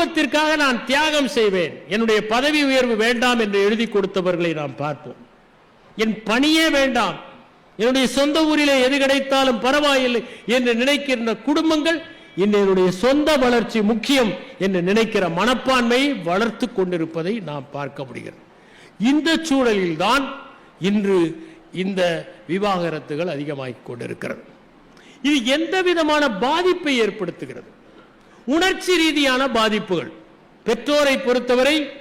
குடும்பத்திற்காக நான் தியாகம் செய்வேன். என்னுடைய பதவி உயர்வு வேண்டாம் என்று எழுதி கொடுத்தவர்களை நாம் பார்ப்போம். என் பணியே வேண்டாம். என்னுடைய சொந்த ஊரிலே எது கிடைத்தாலும் பரவாயில்லை என்று நினைக்கின்ற குடும்பங்கள் என்னுடைய சொந்த வளர்ச்சி முக்கியம் என்று நினைக்கிற மனப்பான்மையை வளர்த்து கொண்டிருப்பதை நாம் பார்க்க முடிகிறது. இந்த சூழலில் தான் இன்று இந்த விவாகரத்துகள் அதிகமாகிக் கொண்டிருக்கிறது. இது எந்த விதமான பாதிப்பை ஏற்படுத்துகிறது? உணர்ச்சி ரீதியான பாதிப்புகள். பெற்றோரை பொறுத்தவரை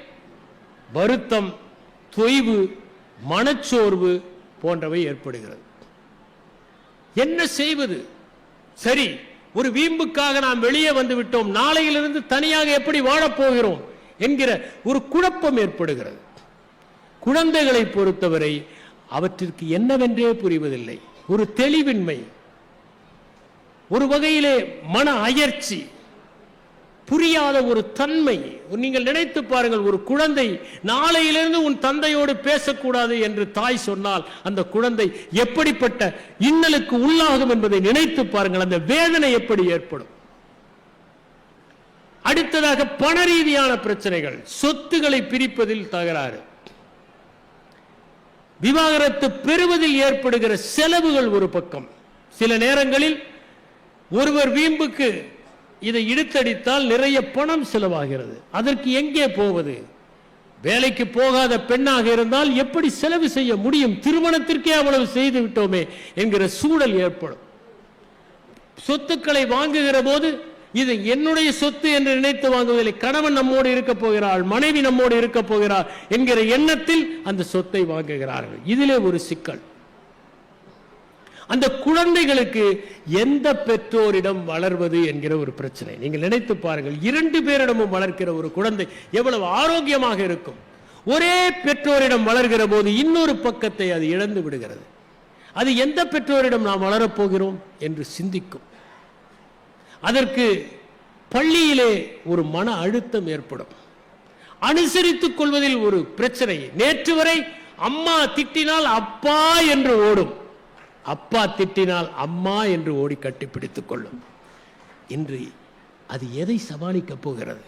வருத்தம் தொய்வு மனச்சோர்வு போன்றவை ஏற்படுகிறது. என்ன செய்வது? சரி ஒரு வீம்புக்காக நாம் வெளியே வந்து விட்டோம் நாளையிலிருந்து தனியாக எப்படி வாழப்போகிறோம் என்கிற ஒரு குழப்பம் ஏற்படுகிறது. குழந்தைகளை பொறுத்தவரை அவற்றிற்கு என்னவென்றே புரிவதில்லை. ஒரு தெளிவின்மை. ஒரு வகையிலே மன அயற்சி. புரியாத ஒரு தன்மை. நீங்கள் நினைத்து பாருங்கள் ஒரு குழந்தை நாளையிலிருந்து உன் தந்தையோடு பேசக்கூடாது என்று தாய் சொன்னால் அந்த குழந்தை எப்படிப்பட்ட இன்னலுக்கு உள்ளாகும் என்பதை நினைத்து பாருங்கள் அந்த வேதனை எப்படி ஏற்படும். அடுத்ததாக பண ரீதியான பிரச்சனைகள். சொத்துக்களை பிரிப்பதில் தகராறு. விவாகரத்து பெறுவதில் ஏற்படுகிற செலவுகள் ஒரு பக்கம். சில நேரங்களில் ஒருவர் வீம்புக்கு இதை இழுத்தடித்தால் நிறைய பணம் செலவாகிறது. அதற்கு எங்கே போவது? வேலைக்கு போகாத பெண்ணாக இருந்தால் எப்படி செலவு செய்ய முடியும்? திருமணத்திற்கே அவ்வளவு செய்து விட்டோமே என்கிற சூழல் ஏற்படும். சொத்துக்களை வாங்குகிற போது இது என்னுடைய சொத்து என்று நினைத்து வாங்குவதில்லை. கணவன் நம்மோடு இருக்க போகிறாள் மனைவி நம்மோடு இருக்க போகிறார் என்கிற எண்ணத்தில் அந்த சொத்தை வாங்குகிறார்கள். இதிலே ஒரு சிக்கல். அந்த குழந்தைகளுக்கு எந்த பெற்றோரிடம் வளர்வது என்கிற ஒரு பிரச்சனை. நீங்கள் நினைத்து பாருங்கள் இரண்டு பேரிடமும் வளர்க்கிற ஒரு குழந்தை எவ்வளவு ஆரோக்கியமாக இருக்கும். ஒரே பெற்றோரிடம் வளர்கிற போது இன்னொரு பக்கத்தை அது இழந்து விடுகிறது. அது எந்த பெற்றோரிடம் நாம் வளரப்போகிறோம் என்று சிந்திக்கும். அதற்கு பள்ளியிலே ஒரு மன அழுத்தம் ஏற்படும். அனுசரித்துக் கொள்வதில் ஒரு பிரச்சனை. நேற்று வரை அம்மா திட்டினால் அப்பா என்று ஓடும். அப்பா திட்டினால் அம்மா என்று ஓடி கட்டிப்பிடித்துக் கொள்ளும். இன்று அது எதை சமாளிக்கப் போகிறது?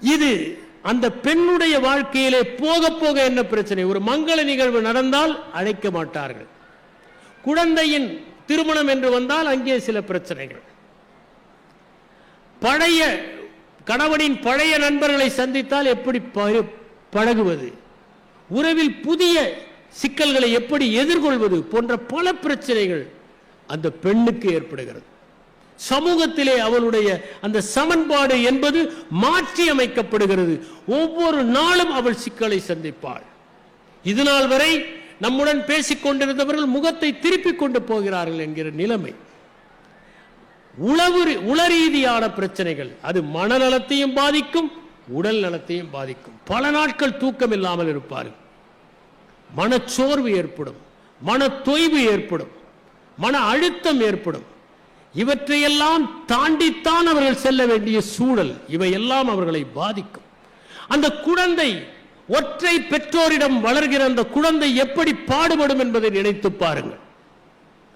இது அந்த பெண்ணுடைய வாழ்க்கையிலே போக போக என்ன பிரச்சனை? ஒரு மங்கள நிகழ்வு நடந்தால் அழைக்க மாட்டார்கள். குழந்தையின் திருமணம் என்று வந்தால் அங்கே சில பிரச்சனைகள். பழைய கணவனின் பழைய நண்பர்களை சந்தித்தால் எப்படி ப- பழகுவது? உறவில் புதிய சிக்கல்களை எப்படி எதிர்கொள்வது போன்ற பல பிரச்சனைகள் அந்த பெண்ணுக்கு ஏற்படுகிறது. சமூகத்திலே அவளுடைய அந்த சமன்பாடு என்பது மாற்றி அமைக்கப்படுகிறது ஒவ்வொரு நாளும் அவள் சிக்கலை சந்திப்பாள். இது நாள் வரை நம்முடன் பேசிக் கொண்டிருந்தவர்கள் முகத்தை திருப்பிக் கொண்டு போகிறார்கள் என்கிற நிலைமை. உளவு ரீ- உளரீதியான பிரச்சனைகள். அது மனநலத்தையும் பாதிக்கும் உடல் நலத்தையும் பாதிக்கும். பல நாட்கள் தூக்கம் இல்லாமல் இருப்பார்கள். மனச்சோர்வு ஏற்படும் மன தொய்வு ஏற்படும் மன அழுத்தம் ஏற்படும். இவற்றையெல்லாம் தாண்டித்தான் அவர்கள் செல்ல வேண்டிய சூழல் இவையெல்லாம் அவர்களை பாதிக்கும். அந்த குழந்தை ஒற்றை பெற்றோரிடம் வளர்கிற அந்த குழந்தை எப்படி பாடுபடும் என்பதை நினைத்து பாருங்கள்.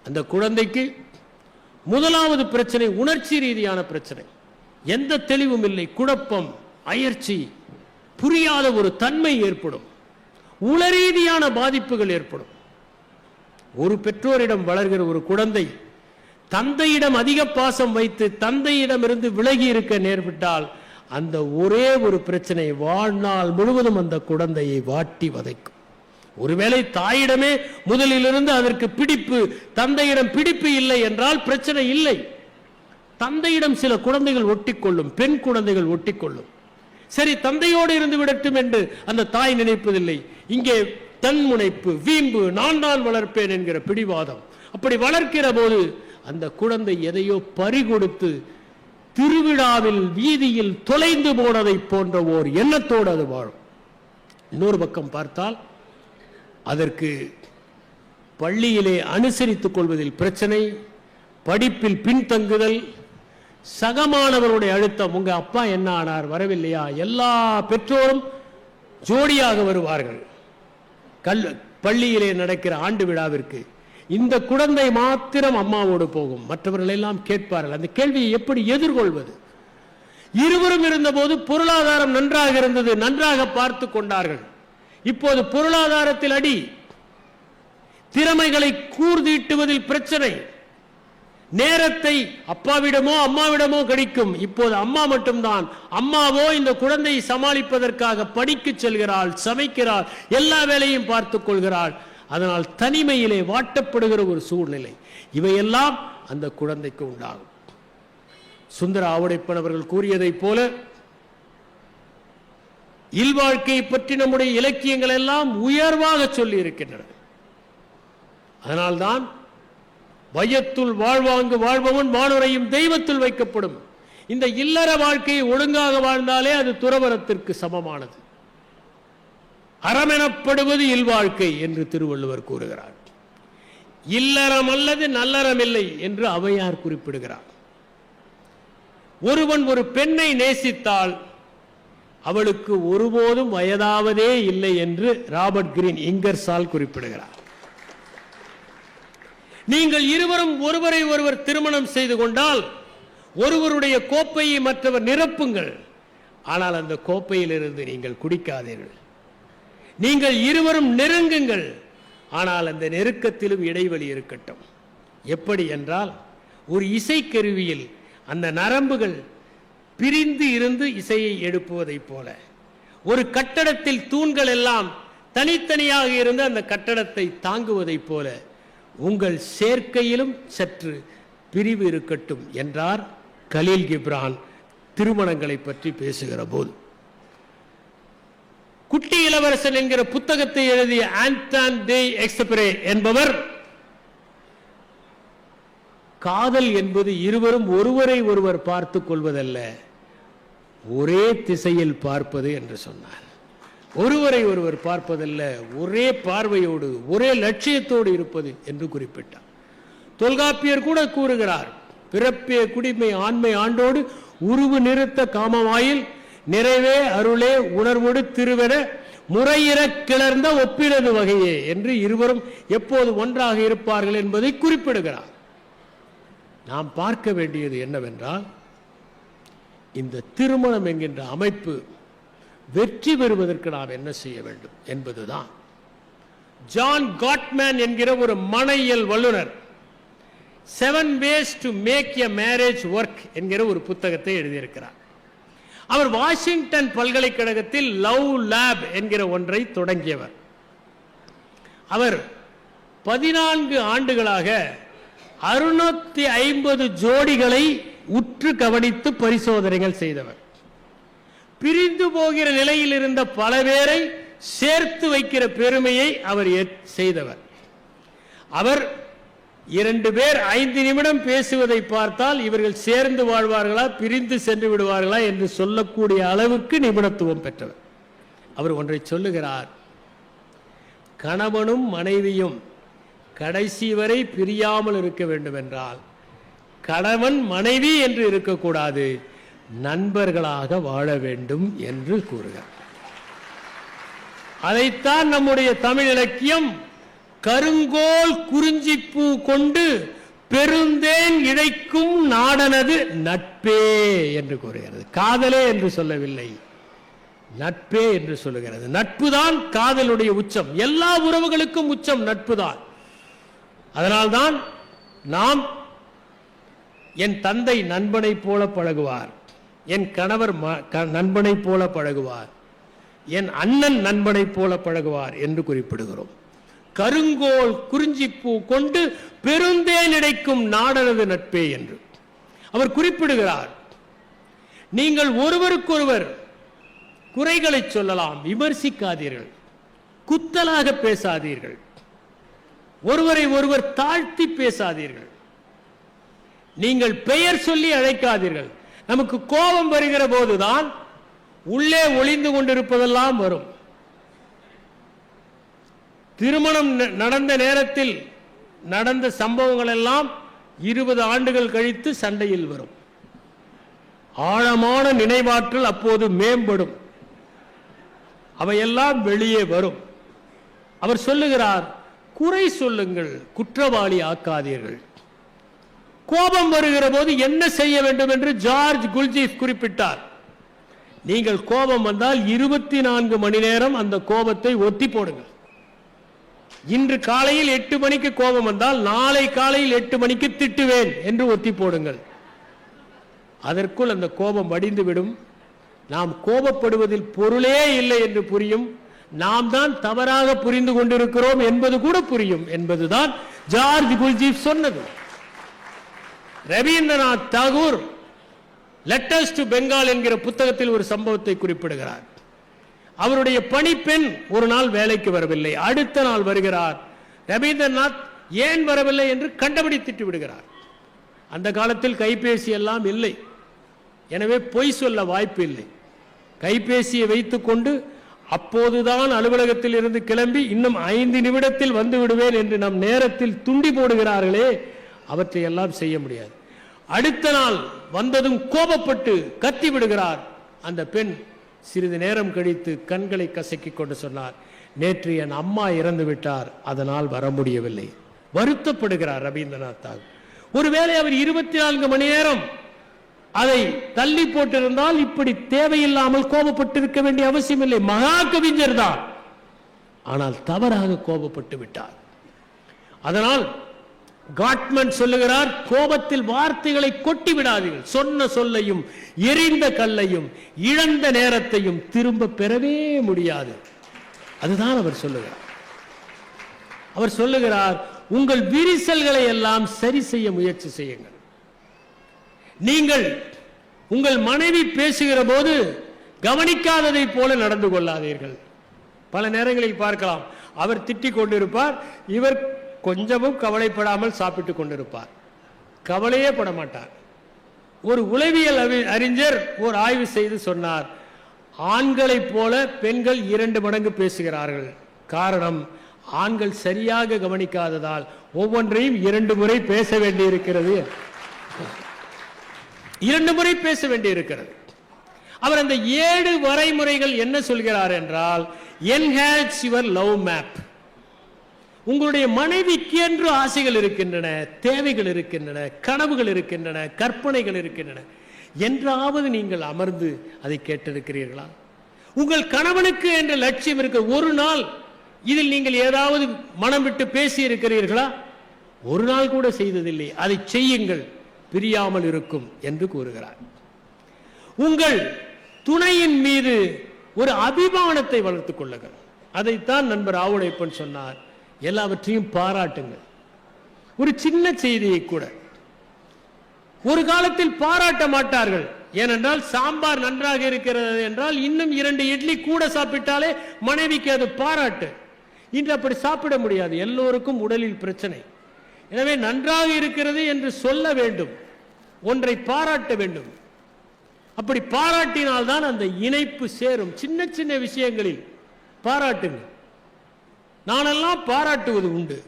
அந்த குழந்தைக்கு முதலாவது பிரச்சனை உணர்ச்சி ரீதியான பிரச்சனை. எந்த தெளிவும் இல்லை குழப்பம் அயர்ச்சி புரியாத ஒரு தன்மை ஏற்படும். உளரீதியான பாதிப்புகள் ஏற்படும். ஒரு பெற்றோரிடம் வளர்கிற ஒரு குழந்தை தந்தையிடம் அதிக பாசம் வைத்து தந்தையிடமிருந்து விலகி இருக்க நேர்விட்டால் அந்த ஒரே ஒரு பிரச்சனை வாழ்நாள் முழுவதும் அந்த குழந்தையை வாட்டி வதைக்கும். ஒருவேளை தாயிடமே முதலிலிருந்து அதற்கு பிடிப்பு தந்தையிடம் பிடிப்பு இல்லை என்றால் பிரச்சனை இல்லை. தந்தையிடம் சில குழந்தைகள் ஒட்டிக்கொள்ளும் பெண் குழந்தைகள் ஒட்டிக்கொள்ளும். சரி தந்தையோடு இருந்து விடட்டும் என்று அந்த தாய் நினைப்பதில்லை. இங்கே தன் முனைப்பு வீம்பு நான் தான் வளர்ப்பேன் என்கிற பிடிவாதம். அப்படி வளர்க்கிற போது அந்த குழந்தை எதையோ பறிகொடுத்து திருவிழாவில் வீதியில் தொலைந்து போனதை போன்ற ஓர் எண்ணத்தோடு அது வாழும். இன்னொரு பக்கம் பார்த்தால் அதற்கு பள்ளியிலே அனுசரித்துக் கொள்வதில் பிரச்சனை படிப்பில் பின்தங்குதல் சகமானவருடைய அழுத்தம். உங்க அப்பா என்ன ஆனார்? வரவில்லையா? எல்லா பெற்றோரும் ஜோடியாக வருவார்கள். கல் பள்ளியிலே நடக்கிற ஆண்டு விழாவிற்கு. இந்த குழந்தை மாத்திரம் அம்மாவோடு போகும். மற்றவர்கள் எல்லாம் கேட்பார்கள். அந்த கேள்வியை எப்படி எதிர்கொள்வது? இருவரும் இருந்தபோது பொருளாதாரம் நன்றாக இருந்தது. நன்றாக பார்த்து கொண்டார்கள். இப்போது பொருளாதாரத்தில் அடி. திறமைகளை கூர்தீட்டுவதில் பிரச்சனை. நேரத்தை அப்பாவிடமோ அம்மாவிடமோ கிடைக்கும் இப்போது அம்மா மட்டும்தான். அம்மாவோ இந்த குழந்தையை சமாளிப்பதற்காக படிக்க செல்கிறாள் சமைக்கிறாள் எல்லா வேலையும் பார்த்துக் கொள்கிறாள். அதனால் தனிமையிலே வாட்டப்படுகிற ஒரு சூழ்நிலை. இவையெல்லாம் அந்த குழந்தைக்கு உண்டாகும். சுந்தர ஆவுடைப்பன் அவர்கள் கூறியதைப் போல இல்வாழ்க்கையை பற்றி நம்முடைய இலக்கியங்கள் எல்லாம் உயர்வாக சொல்லி இருக்கின்றன அதனால்தான் வையத்துள் வாழ்வாங்கு வாழ்பவன் வானுரையும் தெய்வத்தில் வைக்கப்படும். இந்த இல்லற வாழ்க்கையை ஒழுங்காக வாழ்ந்தாலே அது துறவரத்திற்கு சமமானது. அறமெனப்படுவது இல்வாழ்க்கை என்று திருவள்ளுவர் கூறுகிறார். இல்லறம் அல்லது நல்லறம் இல்லை என்று அவையார் குறிப்பிடுகிறார். ஒருவன் ஒரு பெண்ணை நேசித்தால் அவளுக்கு ஒருபோதும் வயதாவதே இல்லை என்று ராபர்ட் கிரீன் இங்கர்சால் குறிப்பிடுகிறார். நீங்கள் இருவரும் ஒருவரை ஒருவர் திருமணம் செய்து கொண்டால் ஒருவருடைய கோப்பையை மற்றவர் நிரப்புங்கள். ஆனால் அந்த கோப்பையிலிருந்து நீங்கள் குடிக்காதீர்கள். நீங்கள் இருவரும் நெருங்குங்கள். ஆனால் அந்த நெருக்கத்திலும் இடைவெளி இருக்கட்டும். எப்படி என்றால் ஒரு இசைக்கருவியில் அந்த நரம்புகள் பிரிந்து இருந்து இசையை எழுப்புவதைப் போல. ஒரு கட்டடத்தில் தூண்கள் எல்லாம் தனித்தனியாக இருந்து அந்த கட்டடத்தை தாங்குவதைப் போல. உங்கள் சேர்க்கையிலும் சற்று பிரிவு இருக்கட்டும் என்றார் கலீல் கிப்ரான் திருமணங்களை பற்றி பேசுகிற போது. குட்டி இளவரசன் என்கிற புத்தகத்தை எழுதிய ஆண்டான் தே எக்ஸபிரே என்பவர் காதல் என்பது இருவரும் ஒருவரை ஒருவர் பார்த்துக் கொள்வதல்ல ஒரே திசையில் பார்ப்பது என்று சொன்னார். ஒருவரை ஒருவர் பார்ப்பதல்ல ஒரே பார்வையோடு ஒரே லட்சியத்தோடு இருப்பது என்று குறிப்பிட்டார். தொல்காப்பியர் கூட கூறுகிறார் பிறப்பே குடிமை ஆண்மை ஆண்டோடு உருவு நிறுத்த காமமாயில் நிறைவே அருளே உணர்வோடு திருவென முறையிற கிளர்ந்த ஒப்பிடது வகையே என்று இருவரும் எப்போது ஒன்றாக இருப்பார்கள் என்பதை குறிப்பிடுகிறார். நாம் பார்க்க வேண்டியது என்னவென்றால் இந்த திருமணம் என்கின்ற அமைப்பு வெற்றி பெறுவதற்கு நாம் என்ன செய்ய வேண்டும் என்பதுதான். ஜான் காட்மேன் என்கிற ஒரு மனையியல் வல்லுனர் seven ways to make a marriage work என்கிற ஒரு புத்தகத்தை எழுதியிருக்கிறார். அவர் வாஷிங்டன் பல்கலைக்கழகத்தில் லவ் லேப் என்கிற ஒன்றை தொடங்கியவர். அவர் பதினான்கு ஆண்டுகளாக அறுநூத்தி ஐம்பது ஜோடிகளை உற்று கவனித்து பரிசோதனைகள் செய்தவர். பிரிந்து போகிற நிலையில் இருந்த பல பேரை சேர்த்து வைக்கிற பெருமையை அவர் செய்தவர். அவர் இரண்டு பேர் ஐந்து நிமிடம் பேசுவதை பார்த்தால் இவர்கள் சேர்ந்து வாழ்வார்களா பிரிந்து சென்று விடுவார்களா என்று சொல்லக்கூடிய அளவுக்கு நிபுணத்துவம் பெற்றவர். அவர் ஒன்றை சொல்லுகிறார் கணவனும் மனைவியும் கடைசி வரை பிரியாமல் இருக்க வேண்டும் என்றால் கணவன் மனைவி என்று இருக்கக்கூடாது. நண்பர்களாக வாழ வேண்டும் என்று கூறுகிறார் அதைத்தான் நம்முடைய தமிழ் இலக்கியம் கருங்கோல் குறிஞ்சிப்பூ கொண்டு பெருந்தேன் இழைக்கும் நாடனது நட்பே என்று கூறுகிறது. காதலே என்று சொல்லவில்லை. நட்பே என்று சொல்லுகிறது. நட்புதான் காதலுடைய உச்சம். எல்லா உறவுகளுக்கும் உச்சம் நட்புதான். அதனால்தான் நாம் என் தந்தை நண்பனைப் போல பழகுவார். என் கணவர் ம- க- நண்பனைப் போல பழகுவார். என் அண்ணன் நண்பனைப் போல பழகுவார் என்று குறிப்பிடுகிறோம். கருங்கோல் குறிஞ்சிப்பூ கொண்டு பெருந்தேன் இடைக்கும் நாடனது நட்பே என்று. அவர் குறிப்பிடுகிறார் நீங்கள் ஒருவருக்கொருவர் குறைகளை சொல்லலாம் விமர்சிக்காதீர்கள் குத்தலாக பேசாதீர்கள். ஒருவரை ஒருவர் தாழ்த்தி பேசாதீர்கள். நீங்கள் பெயர் சொல்லி அழைக்காதீர்கள் நமக்கு கோபம் வருகிற போதுதான் உள்ளே ஒளிந்து கொண்டிருப்பதெல்லாம் வரும். திருமணம் ந- நடந்த நேரத்தில் நடந்த சம்பவங்கள் எல்லாம் இருபது ஆண்டுகள் கழித்து சண்டையில் வரும். ஆழமான நினைவாற்றல் அப்போது மேம்படும். அவையெல்லாம் வெளியே வரும். அவர் சொல்லுகிறார் குறை சொல்லுங்கள் குற்றவாளி ஆக்காதீர்கள். கோபம் வருகிற போது என்ன செய்ய வேண்டும் என்று ஜார்ஜ் குல்ஜீஃப் குறிப்பிட்டார். நீங்கள் கோபம் வந்தால் இருபத்தி நான்கு மணி நேரம் அந்த கோபத்தை ஒத்தி போடுங்கள். இன்று காலையில் எட்டு மணிக்கு கோபம் வந்தால் நாளை காலையில் எட்டு மணிக்கு திட்டுவேன் என்று ஒத்தி போடுங்கள். அதற்குள் அந்த கோபம் வடிந்துவிடும். நாம் கோபப்படுவதில் பொருளே இல்லை என்று புரியும். நாம் தான் தவறாக புரிந்து கொண்டிருக்கிறோம் என்பது கூட புரியும் என்பதுதான் ஜார்ஜ் குல்ஜீப் சொன்னது. ரவீந்திரநாத் தாகூர் லெட்டர்ஸ் டு பெங்கால் என்கிற புத்தகத்தில் ஒரு சம்பவத்தை குறிப்பிடுகிறார். அவருடைய பணிப்பெண் ஒரு நாள் வேலைக்கு வரவில்லை. அடுத்த நாள் வருகிறார். ரவீந்திரநாத் ஏன் வரவில்லை என்று கண்டபடி திட்டு விடுகிறார். அந்த காலத்தில் கைபேசி எல்லாம் இல்லை. எனவே பொய் சொல்ல வாய்ப்பு இல்லை. கைபேசியை வைத்துக்கொண்டு அப்போதுதான் அலுவலகத்தில் இருந்து கிளம்பி இன்னும் ஐந்து நிமிடத்தில் வந்து விடுவேன் என்று நம் நேரத்தில் துண்டி போடுகிறார்களே அவற்றை எல்லாம் செய்ய முடியாது. அடுத்த நாள் வந்ததும் கோபப்பட்டு கத்தி விடுகிறார் அந்த பெண். சிறிது நேரம் கழித்து கண்களை கசக்கிக் கொண்டு சொன்னார் நேற்று என் அம்மா இறந்து விட்டார் அதனால் வர முடியவில்லை. வருத்தப்படுகிறார் ரவீந்திரநாத் தாகூர் ஒருவேளை அவர் இருபத்தி நான்கு மணி நேரம் அதை தள்ளி போட்டிருந்தால் இப்படி தேவையில்லாமல் கோபப்பட்டிருக்க வேண்டிய அவசியம் இல்லை மகா கவிஞர் தான். ஆனால் தவறாக கோபப்பட்டு விட்டார். அதனால் காட்மன் சொல்லுகிறார் கோபத்தில் வார்த்தைகளை கொட்டி விடாதீர்கள். சொன்ன சொல்லையும் எரிந்த கல்லையும் இழந்த நேரத்தையும் திரும்ப பெறவே முடியாது. அதுதான் அவர் சொல்லுகிறார். அவர் சொல்லுகிறார் உங்கள் விரிசல்களை எல்லாம் சரி செய்ய முயற்சி செய்யுங்கள். நீங்கள் உங்கள் மனைவி பேசுகிற போது கவனிக்காததை போல நடந்து கொள்ளாதீர்கள். பல நேரங்களில் பார்க்கலாம். அவர் திட்டிக் கொண்டிருப்பார் இவர் கொஞ்சமும் கவலைப்படாமல் சாப்பிட்டுக் கொண்டிருப்பார். கவலையே பட மாட்டார் ஒரு உளவியல் அறிஞர் ஒரு ஆய்வு செய்து சொன்னார் ஆண்களைப் போல பெண்கள் இரண்டு மடங்கு பேசுகிறார்கள். காரணம் ஆண்கள் சரியாக கவனிக்காததால் ஒவ்வொன்றையும் இரண்டு முறை பேச வேண்டியிருக்கிறது. இரண்டு முறை பேச வேண்டியிருக்கிறது. அவர் அந்த ஏழு வரைமுறைகள் என்ன சொல்கிறார் என்றால் என்ஹான்ஸ் யுவர் லவ் மேப் உங்களுடைய மனைவிக்கு என்று ஆசைகள் இருக்கின்றன தேவைகள் இருக்கின்றன கனவுகள் இருக்கின்றன கற்பனைகள் இருக்கின்றன. என்றாவது நீங்கள் அமர்ந்து அதை கேட்டிருக்கிறீர்களா? உங்கள் கணவனுக்கு என்ற லட்சியம் இருக்க ஒரு நாள் இதில் நீங்கள் ஏதாவது மனம் விட்டு பேசி இருக்கிறீர்களா ஒரு நாள் கூட செய்ததில்லை. அதை செய்யுங்கள். பிரியாமல் இருக்கும் என்று கூறுகிறார். உங்கள் துணையின் மீது ஒரு அபிமானத்தை வளர்த்துக் கொள்ளுங்கள். அதைத்தான் நண்பர் ஆவுடைப்பன் சொன்னார். எல்லாவற்றையும் பாராட்டுங்கள். ஒரு சின்ன செய்தியை கூட. ஒரு காலத்தில் பாராட்ட மாட்டார்கள். ஏனென்றால் சாம்பார் நன்றாக இருக்கிறது என்றால் இன்னும் இரண்டு இட்லி கூட சாப்பிட்டாலே மனைவிக்கு அது பாராட்டு. இன்று அப்படி சாப்பிட முடியாது. எல்லோருக்கும் உடலில் பிரச்சனை. எனவே நன்றாக இருக்கிறது என்று சொல்ல வேண்டும். ஒன்றை பாராட்ட வேண்டும். அப்படி பாராட்டினால்தான் அந்த இணைப்பு சேரும். சின்ன சின்ன விஷயங்களில் பாராட்டுங்கள். நானெல்லாம் பாராட்டுவது உண்டு.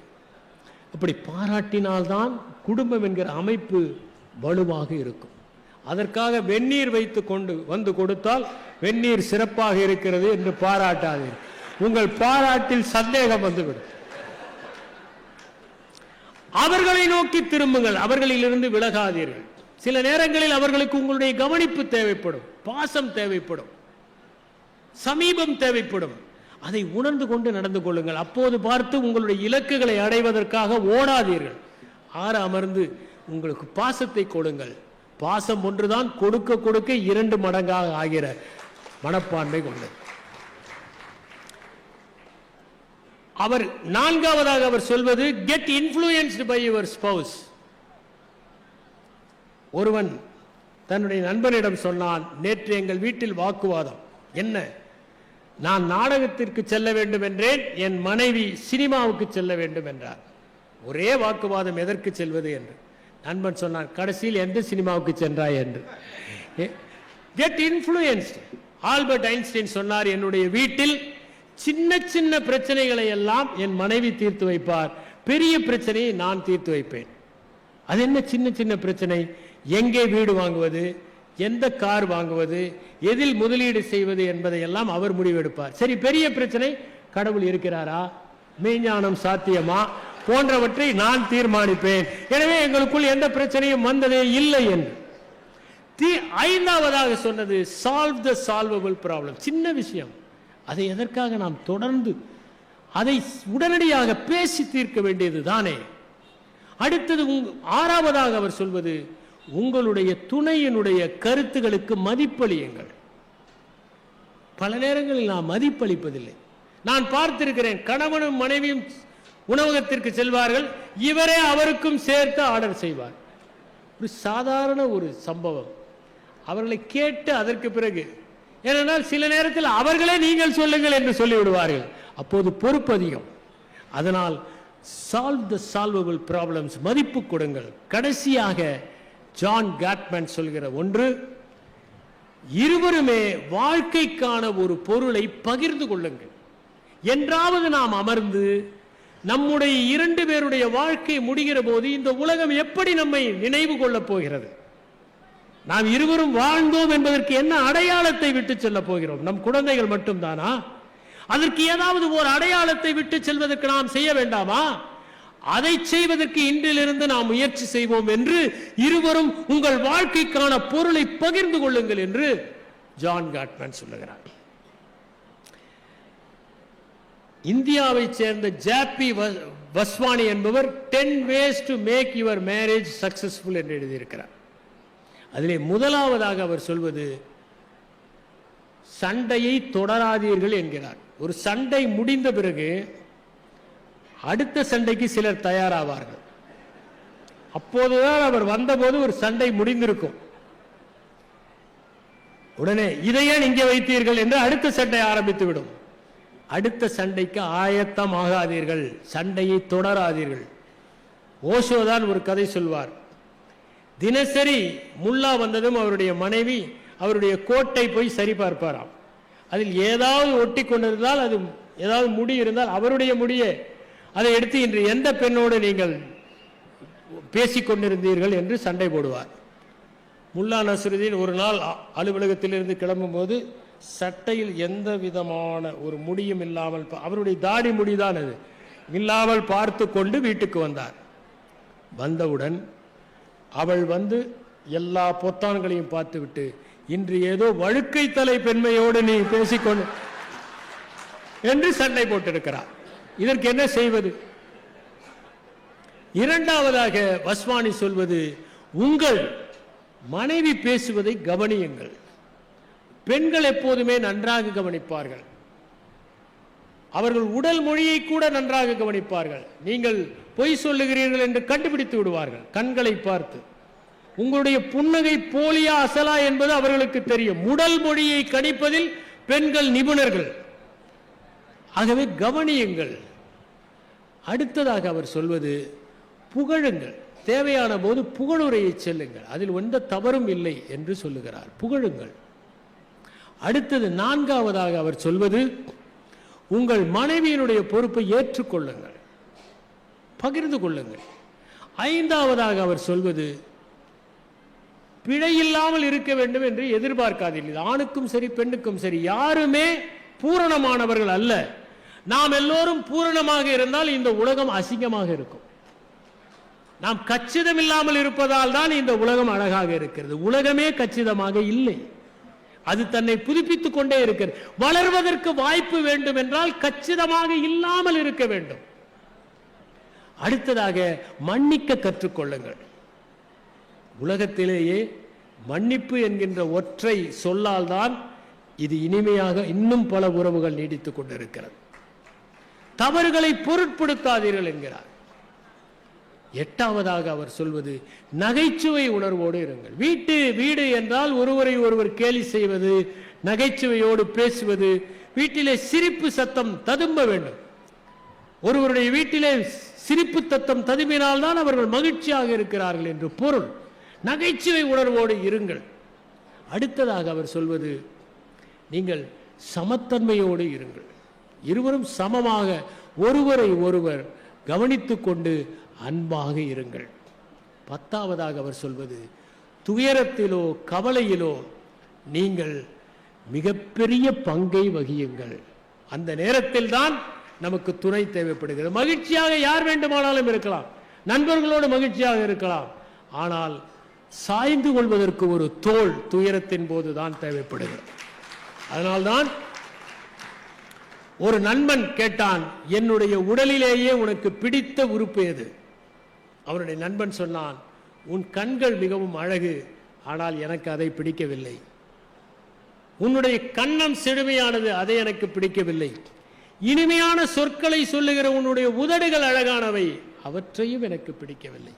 அப்படி பாராட்டினால்தான் குடும்பம் என்கிற அமைப்பு வலுவாக இருக்கும். அதற்காக வெந்நீர் வைத்து கொண்டு வந்து கொடுத்தால் வெந்நீர் சிறப்பாக இருக்கிறது என்று பாராட்டாதீர்கள் உங்கள் பாராட்டில் சந்தேகம் வந்துவிடும். அவர்களை நோக்கி திரும்புங்கள். அவர்களிலிருந்து விலகாதீர்கள். சில நேரங்களில் அவர்களுக்கு உங்களுடைய கவனிப்பு தேவைப்படும். பாசம் தேவைப்படும். சமீபம் தேவைப்படும். அதை உணர்ந்து கொண்டு நடந்து கொள்ளுங்கள். அப்போது பார்த்து உங்களுடைய இலக்குகளை அடைவதற்காக ஓடாதீர்கள். ஆற அமர்ந்து உங்களுக்கு பாசத்தை கொடுங்கள். பாசம் ஒன்றுதான் கொடுக்க கொடுக்க இரண்டு மடங்காக ஆகிற மனப்பான்மை கொண்டது. அவர் நான்காவதாக அவர் சொல்வது get influenced by your spouse ஒருவன் தன்னுடைய நண்பனிடம் சொன்னான் நேற்று எங்கள் வீட்டில் வாக்குவாதம். என்ன? நான் நாடகத்திற்கு செல்ல வேண்டும் என்றேன் என் மனைவி சினிமாவுக்கு செல்ல வேண்டும் என்றார். ஒரே வாக்குவாதம் எதற்கு செல்வது என்று. நண்பன் சொன்னான் கடைசியில் எந்த சினிமாவுக்கு சென்றாய் என்று. கெட் இன்ஃப்ளூயன்ஸ்ட் ஆல்பர்ட் ஐன்ஸ்டைன் சொன்னார் என்னுடைய வீட்டில் சின்ன சின்ன பிரச்சனைகளை எல்லாம் என் மனைவி தீர்த்து வைப்பார். பெரிய பிரச்சனையை நான் தீர்த்து வைப்பேன். அது என்ன சின்ன சின்ன பிரச்சனை? எங்கே வீடு வாங்குவது? எந்த கார் வாங்குவது எதில் முதலீடு செய்வது என்பதை எல்லாம் அவர் முடிவெடுப்பார். சரி பெரிய பிரச்சனை கடவுள் இருக்கிறாரா? மெய்ஞானம் சாத்தியமா? போன்றவற்றை நான் தீர்மானிப்பேன். எனவே எங்களுக்குள் எந்த பிரச்சனையும் வந்ததே இல்லை என்று. தீ- ஐந்தாவதாக சொன்னது சால்வ் த சால்வபிள் ப்ராப்ளம் சின்ன விஷயம். அதை எதற்காக நாம் தொடர்ந்து அதை உடனடியாக பேசி தீர்க்க வேண்டியது தானே அடுத்தது உங்க- ஆறாவதாக அவர் சொல்வது உங்களுடைய துணையினுடைய கருத்துகளுக்கு மதிப்பளியுங்கள். பல நேரங்களில் நாம் மதிப்பளிப்பதில்லை. நான் பார்த்திருக்கிறேன் கணவனும் மனைவியும் உணவகத்திற்கு செல்வார்கள் இவரே அவருக்கும் சேர்த்து ஆர்டர் செய்வார். ஒரு சாதாரண ஒரு சம்பவம். அவர்களை கேட்டு அதற்கு பிறகு ஏனென்றால் சில நேரத்தில் அவர்களே நீங்கள் சொல்லுங்கள் என்று சொல்லிவிடுவார்கள். அப்போது பொறுப்பு அதிகம். அதனால் சால்வ் த சால்வபிள் ப்ராப்ளம்ஸ் மதிப்பு கொடுங்கள். கடைசியாக ஜான் கேட்மேன் சொல்கிற ஒன்று இருவருமே வாழ்க்கைக்கான ஒரு பொருளை பகிர்ந்து கொள்ளுங்கள். என்றாவது நாம் அமர்ந்து நம்முடைய இரண்டு பேருடைய வாழ்க்கை முடிகிற போது இந்த உலகம் எப்படி நம்மை நினைவு கொள்ளப் போகிறது? நாம் இருவரும் வாழ்ந்தோம் என்பதற்கு என்ன அடையாளத்தை விட்டு செல்ல போகிறோம்? நம் குழந்தைகள் மட்டும்தானா? அதற்கு ஏதாவது ஒரு அடையாளத்தை விட்டு செல்வதற்கு நாம் செய்ய வேண்டாமா? அதை செய்வதற்கு இன்றிலிருந்து நாம் முயற்சி செய்வோம் என்று இருவரும் உங்கள் வாழ்க்கைக்கான பொருளை பகிர்ந்து கொள்ளுங்கள் என்று ஜான் காட்மேன் சொல்லுகிறார். இந்தியாவை சேர்ந்த ஜாப்பி வஸ்வானி என்பவர் ten ways to make your marriage successful என்று எழுதியிருக்கிறார். அதிலே முதலாவதாக அவர் சொல்வது சண்டையை தொடராதீர்கள் என்கிறார். ஒரு சண்டை முடிந்த பிறகு அடுத்த சண்டைக்கு சிலர் தயாராவார்கள். அப்போதுதான் அவர் வந்தபோது ஒரு சண்டை முடிந்திருக்கும். உடனே இதை இங்கே வைத்தீர்கள்? என்று அடுத்த சண்டை ஆரம்பித்து விடும் அடுத்த சண்டைக்கு ஆயத்தம் ஆகாதீர்கள் சண்டையை தொடராதீர்கள். ஓஷோ தான் ஒரு கதை சொல்வார். தினசரி முல்லா வந்ததும் அவருடைய மனைவி அவருடைய கோட்டை போய் சரி பார்ப்பாராம். அதில் ஏதாவது ஒட்டி கொண்டிருந்தால் அது ஏதாவது முடி இருந்தால் அவருடைய முடியே. அதை எடுத்து இன்று எந்த பெண்ணோடு நீங்கள் பேசிக்கொண்டிருந்தீர்கள் என்று சண்டை போடுவார். முல்லா நசருதீன் ஒரு நாள் அ- அலுவலகத்திலிருந்து கிளம்பும்போது சட்டையில் எந்த விதமான ஒரு முடியும் இல்லாமல் அவருடைய தாடி முடிதான் அது. இல்லாமல் பார்த்து கொண்டு வீட்டுக்கு வந்தார். வந்தவுடன் அவள் வந்து எல்லா பொத்தான்களையும் பார்த்துவிட்டு இன்று ஏதோ வழுக்கை தலை பெண்மையோடு நீ பேசிக்கொண்டு என்று சண்டை போட்டிருக்கிறார். இதற்கு என்ன செய்வது? இரண்டாவதாக வஸ்வானி சொல்வது உங்கள் மனைவி பேசுவதை கவனியுங்கள். பெண்கள் எப்போதுமே நன்றாக கவனிப்பார்கள். அவர்கள் உடல் மொழியை கூட நன்றாக கவனிப்பார்கள். நீங்கள் பொய் சொல்லுகிறீர்கள் என்று கண்டுபிடித்து விடுவார்கள் கண்களை பார்த்து. உங்களுடைய புன்னகை போலியா அசலா என்பது அவர்களுக்கு தெரியும். உடல் மொழியை கணிப்பதில் பெண்கள் நிபுணர்கள். ஆகவே கவனியுங்கள். அடுத்ததாக அவர் சொல்வது புகழுங்கள். தேவையான போது புகழுரையை செல்லுங்கள். அதில் எந்த தவறும் இல்லை என்று சொல்லுகிறார். புகழுங்கள். அடுத்தது நான்காவதாக அவர் சொல்வது உங்கள் மனைவியினுடைய பொறுப்பை ஏற்றுக்கொள்ளுங்கள். பகிர்ந்து கொள்ளுங்கள். ஐந்தாவதாக அவர் சொல்வது பிழையில்லாமல் இருக்க வேண்டும் என்று எதிர்பார்க்காதீர்கள். ஆணுக்கும் சரி பெண்ணுக்கும் சரி யாருமே பூரணமானவர்கள் அல்ல. நாம் எல்லோரும் பூரணமாக இருந்தால் இந்த உலகம் அசிங்கமாக இருக்கும். நாம் கச்சிதம் இல்லாமல் இருப்பதால் தான் இந்த உலகம் அழகாக இருக்கிறது. உலகமே கச்சிதமாக இல்லை. அது தன்னை புதுப்பித்துக் கொண்டே இருக்கிறது. வளர்வதற்கு வாய்ப்பு வேண்டும் என்றால் கச்சிதமாக இல்லாமல் இருக்க வேண்டும். அடுத்ததாக மன்னிக்க கற்றுக்கொள்ளுங்கள். உலகத்திலேயே மன்னிப்பு என்கின்ற ஒற்றை சொல்லால் தான் இது இனிமையாக இன்னும் பல உறவுகள் நீடித்துக் கொண்டிருக்கிறது. தவறுகளை பொருட்படுத்தாதீர்கள் என்கிறார். எட்டாவதாக அவர் சொல்வது நகைச்சுவை உணர்வோடு இருங்கள். வீட்டு வீடு என்றால் ஒருவரை ஒருவர் கேலி செய்வது நகைச்சுவையோடு பேசுவது வீட்டிலே சிரிப்பு சத்தம் ததும்ப வேண்டும். ஒருவருடைய வீட்டிலே சிரிப்பு தத்தம் ததும்பினால்தான் அவர்கள் மகிழ்ச்சியாக இருக்கிறார்கள் என்று பொருள். நகைச்சுவை உணர்வோடு இருங்கள். அடுத்ததாக அவர் சொல்வது நீங்கள் சமத்தன்மையோடு இருங்கள். இருவரும் சமமாக ஒருவரை ஒருவர் கவனித்து கொண்டு அன்பாக இருங்கள். பத்தாவதாக அவர் சொல்வது துயரத்திலோ கவலையிலோ நீங்கள் மிகப்பெரிய பங்கை வகியுங்கள். அந்த நேரத்தில் தான் நமக்கு துணை தேவைப்படுகிறது. மகிழ்ச்சியாக யார் வேண்டுமானாலும் இருக்கலாம். நண்பர்களோடு மகிழ்ச்சியாக இருக்கலாம். ஆனால் சாய்ந்து கொள்வதற்கு ஒரு தோல் துயரத்தின் போது தான் தேவைப்படுகிறது. அதனால்தான் ஒரு நண்பன் கேட்டான் என்னுடைய உடலிலேயே உனக்கு பிடித்த உறுப்பு எது? அவனுடைய நண்பன் சொன்னான் உன் கண்கள் மிகவும் அழகு ஆனால் எனக்கு அதை பிடிக்கவில்லை. உன்னுடைய கண்ணம் செழுமையானது அதை எனக்கு பிடிக்கவில்லை. இனிமையான சொற்களை சொல்லுகிற உன்னுடைய உதடுகள் அழகானவை அவற்றையும் எனக்கு பிடிக்கவில்லை.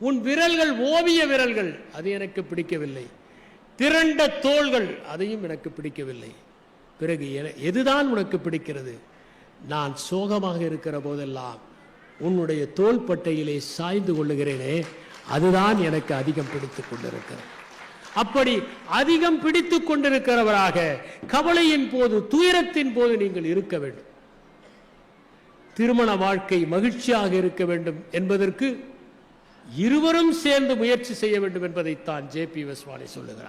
உன் விரல்கள் ஓவிய விரல்கள் அது எனக்கு பிடிக்கவில்லை. திரண்ட தோள்கள் அதையும் எனக்கு பிடிக்கவில்லை. பிறகு என- எதுதான் உனக்கு பிடிக்கிறது? நான் சோகமாக இருக்கிற போதெல்லாம் உன்னுடைய தோள்பட்டையிலே சாய்ந்து கொள்ளுகிறேனே அதுதான் எனக்கு அதிகம் பிடித்துக் கொண்டிருக்கிறது. அப்படி அதிகம் பிடித்துக் கொண்டிருக்கிறவராக கவலையின் போது துயரத்தின் போது நீங்கள் இருக்க வேண்டும். திருமண வாழ்க்கை மகிழ்ச்சியாக இருக்க வேண்டும் என்பதற்கு இருவரும் சேர்ந்து முயற்சி செய்ய வேண்டும் என்பதைத்தான் ஜே பி வஸ்வானி சொல்லுகிறார்.